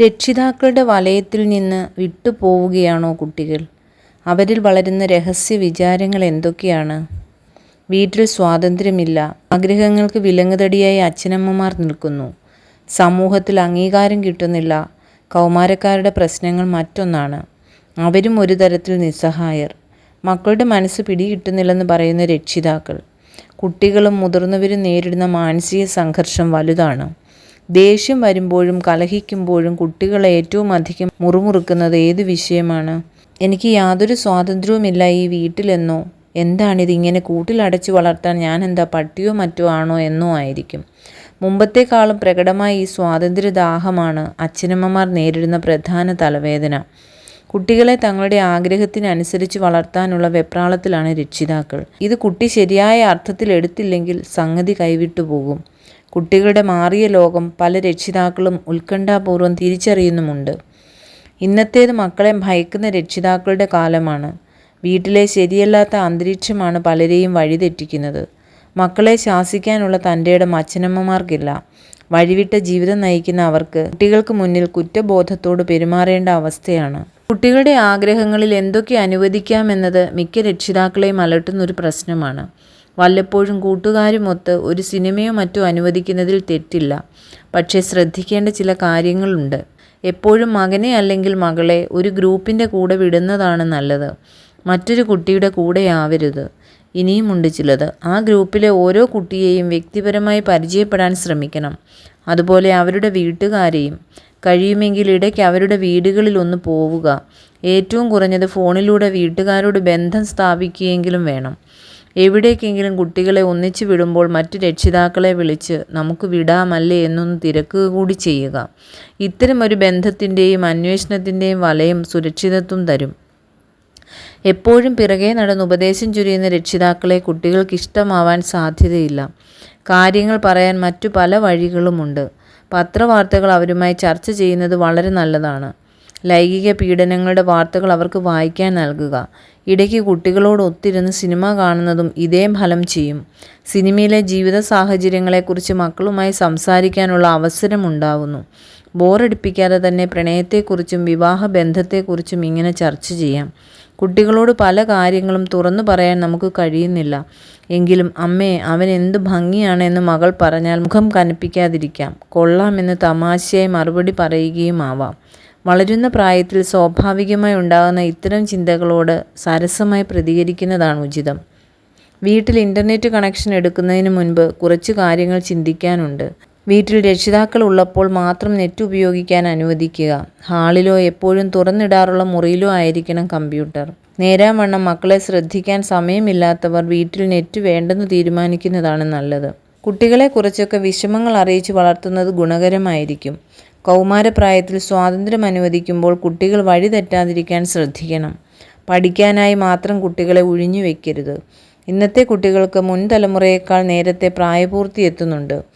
രക്ഷിതാക്കളുടെ വലയത്തിൽ നിന്ന് വിട്ടുപോവുകയാണോ കുട്ടികൾ? അവരിൽ വളരുന്ന രഹസ്യ വിചാരങ്ങൾ എന്തൊക്കെയാണ്? വീട്ടിൽ സ്വാതന്ത്ര്യമില്ല. ആഗ്രഹങ്ങൾക്ക് വിലങ്ങുതടിയായി അച്ഛനമ്മമാർ നിൽക്കുന്നു. സമൂഹത്തിൽ അംഗീകാരം കിട്ടുന്നില്ല. കൗമാരക്കാരുടെ പ്രശ്നങ്ങൾ മറ്റൊന്നാണ്. അവരും ഒരു തരത്തിൽ നിസ്സഹായർ. മക്കളുടെ മനസ്സ് പിടികിട്ടുന്നില്ലെന്ന് പറയുന്ന രക്ഷിതാക്കൾ. കുട്ടികളും മുതിർന്നവരും നേരിടുന്ന മാനസിക സംഘർഷം വലുതാണ്. ദേഷ്യം വരുമ്പോഴും കലഹിക്കുമ്പോഴും കുട്ടികളെ ഏറ്റവും അധികം മുറുമുറുക്കുന്നത് ഏത് വിഷയമാണ്? എനിക്ക് യാതൊരു സ്വാതന്ത്ര്യവുമില്ല ഈ വീട്ടിലെന്നോ? എന്താണിത് ഇങ്ങനെ കൂട്ടിലടച്ചു വളർത്താൻ ഞാൻ എന്താ പട്ടിയോ മറ്റോ ആണോ എന്നോ ആയിരിക്കും. മുമ്പത്തേക്കാളും പ്രകടമായ ഈ സ്വാതന്ത്ര്യദാഹമാണ് അച്ഛനമ്മമാർ നേരിടുന്ന പ്രധാന തലവേദന. കുട്ടികളെ തങ്ങളുടെ ആഗ്രഹത്തിനനുസരിച്ച് വളർത്താനുള്ള വെപ്രാളത്തിലാണ് രക്ഷിതാക്കൾ. ഇത് കുട്ടി ശരിയായ അർത്ഥത്തിൽ എടുത്തില്ലെങ്കിൽ സംഗതി കൈവിട്ടു പോകും. കുട്ടികളുടെ മാറിയ ലോകം പല രക്ഷിതാക്കളും ഉത്കണ്ഠാപൂർവം തിരിച്ചറിയുന്നുമുണ്ട്. ഇന്നത്തേത് മക്കളെ ഭയക്കുന്ന രക്ഷിതാക്കളുടെ കാലമാണ്. വീട്ടിലെ ശരിയല്ലാത്ത അന്തരീക്ഷമാണ് പലരെയും വഴിതെറ്റിക്കുന്നത്. മക്കളെ ശാസിക്കാനുള്ള തന്റെ ഇടം അച്ഛനമ്മമാർക്കില്ല. വഴിവിട്ട ജീവിതം നയിക്കുന്ന അവർക്ക് കുട്ടികൾക്ക് മുന്നിൽ കുറ്റബോധത്തോട് പെരുമാറേണ്ട അവസ്ഥയാണ്. കുട്ടികളുടെ ആഗ്രഹങ്ങളിൽ എന്തൊക്കെ അനുവദിക്കാമെന്നത് മിക്ക രക്ഷിതാക്കളെയും അലട്ടുന്നൊരു പ്രശ്നമാണ്. വല്ലപ്പോഴും കൂട്ടുകാരുമൊത്ത് ഒരു സിനിമയോ മറ്റോ അനുവദിക്കുന്നതിൽ തെറ്റില്ല. പക്ഷേ ശ്രദ്ധിക്കേണ്ട ചില കാര്യങ്ങളുണ്ട്. എപ്പോഴും മകനെ അല്ലെങ്കിൽ മകളെ ഒരു ഗ്രൂപ്പിന്റെ കൂടെ വിടുന്നതാണ് നല്ലത്. മറ്റൊരു കുട്ടിയുടെ കൂടെയാവരുത് ഇനിയുമുണ്ട് ചിലത്. ആ ഗ്രൂപ്പിലെ ഓരോ കുട്ടിയെയും വ്യക്തിപരമായി പരിചയപ്പെടാൻ ശ്രമിക്കണം. അതുപോലെ അവരുടെ വീട്ടുകാരെയും. കഴിയുമെങ്കിൽ ഇടയ്ക്ക് അവരുടെ വീടുകളിലൊന്ന് പോവുക. ഏറ്റവും കുറഞ്ഞത് ഫോണിലൂടെ വീട്ടുകാരോട് ബന്ധം സ്ഥാപിക്കുകയെങ്കിലും വേണം. എവിടേക്കെങ്കിലും കുട്ടികളെ ഒന്നിച്ചു വിടുമ്പോൾ മറ്റു രക്ഷിതാക്കളെ വിളിച്ച് നമുക്ക് വിടാമല്ലേ എന്നൊന്ന് തിരക്കുക കൂടി ചെയ്യുക. ഇത്തരം ഒരു ബന്ധത്തിന്റെയും അന്വേഷണത്തിന്റെയും വലയം സുരക്ഷിതത്വം തരും. എപ്പോഴും പിറകെ നടന്ന് ഉപദേശം ചുരിയുന്ന രക്ഷിതാക്കളെ കുട്ടികൾക്ക് ഇഷ്ടമാവാൻ സാധ്യതയില്ല. കാര്യങ്ങൾ പറയാൻ മറ്റു പല വഴികളുമുണ്ട്. പത്രവാർത്തകൾ അവരുമായി ചർച്ച ചെയ്യുന്നത് വളരെ നല്ലതാണ്. ലൈംഗിക പീഡനങ്ങളുടെ വാർത്തകൾ അവർക്ക് വായിക്കാൻ നൽകുക. ഇടയ്ക്ക് കുട്ടികളോട് ഒത്തിരുന്ന് സിനിമ കാണുന്നതും ഇതേ ഫലം ചെയ്യും. സിനിമയിലെ ജീവിത സാഹചര്യങ്ങളെക്കുറിച്ച് മക്കളുമായി സംസാരിക്കാനുള്ള അവസരം ഉണ്ടാവുന്നു. ബോറടിപ്പിക്കാതെ തന്നെ പ്രണയത്തെക്കുറിച്ചും വിവാഹ ബന്ധത്തെക്കുറിച്ചും ഇങ്ങനെ ചർച്ച ചെയ്യാം. കുട്ടികളോട് പല കാര്യങ്ങളും തുറന്നു പറയാൻ നമുക്ക് കഴിയുന്നില്ല. എങ്കിലും അമ്മേ അവൻ എന്ത് ഭംഗിയാണെന്ന് മകൾ പറഞ്ഞാൽ മുഖം കനപ്പിക്കാതിരിക്കാം. കൊള്ളാമെന്ന് തമാശയായി മറുപടി പറയുകയും ആവാം. വളരുന്ന പ്രായത്തിൽ സ്വാഭാവികമായി ഉണ്ടാകുന്ന ഇത്തരം ചിന്തകളോട് സരസമായി പ്രതികരിക്കുന്നതാണ് ഉചിതം. വീട്ടിൽ ഇന്റർനെറ്റ് കണക്ഷൻ എടുക്കുന്നതിന് മുൻപ് കുറച്ച് കാര്യങ്ങൾ ചിന്തിക്കാനുണ്ട്. വീട്ടിൽ രക്ഷിതാക്കൾ ഉള്ളപ്പോൾ മാത്രം നെറ്റ് ഉപയോഗിക്കാൻ അനുവദിക്കുക. ഹാളിലോ എപ്പോഴും തുറന്നിടാറുള്ള മുറിയിലോ ആയിരിക്കണം കമ്പ്യൂട്ടർ. നേരാവണ്ണം മക്കളെ ശ്രദ്ധിക്കാൻ സമയമില്ലാത്തവർ വീട്ടിൽ നെറ്റ് വേണ്ടെന്ന് തീരുമാനിക്കുന്നതാണ് നല്ലത്. കുട്ടികളെ കുറച്ചൊക്കെ വിഷമങ്ങൾ അറിയിച്ച് വളർത്തുന്നത് ഗുണകരമായിരിക്കും. കൗമാരപ്രായത്തിൽ സ്വാതന്ത്ര്യം അനുവദിക്കുമ്പോൾ കുട്ടികൾ വഴി തെറ്റാതിരിക്കാൻ ശ്രദ്ധിക്കണം. പഠിക്കാനായി മാത്രം കുട്ടികളെ ഒഴിഞ്ഞു വെക്കരുത് ഇന്നത്തെ കുട്ടികൾക്ക് മുൻ തലമുറയേക്കാൾ നേരത്തെ പ്രായപൂർത്തി എത്തുന്നുണ്ട്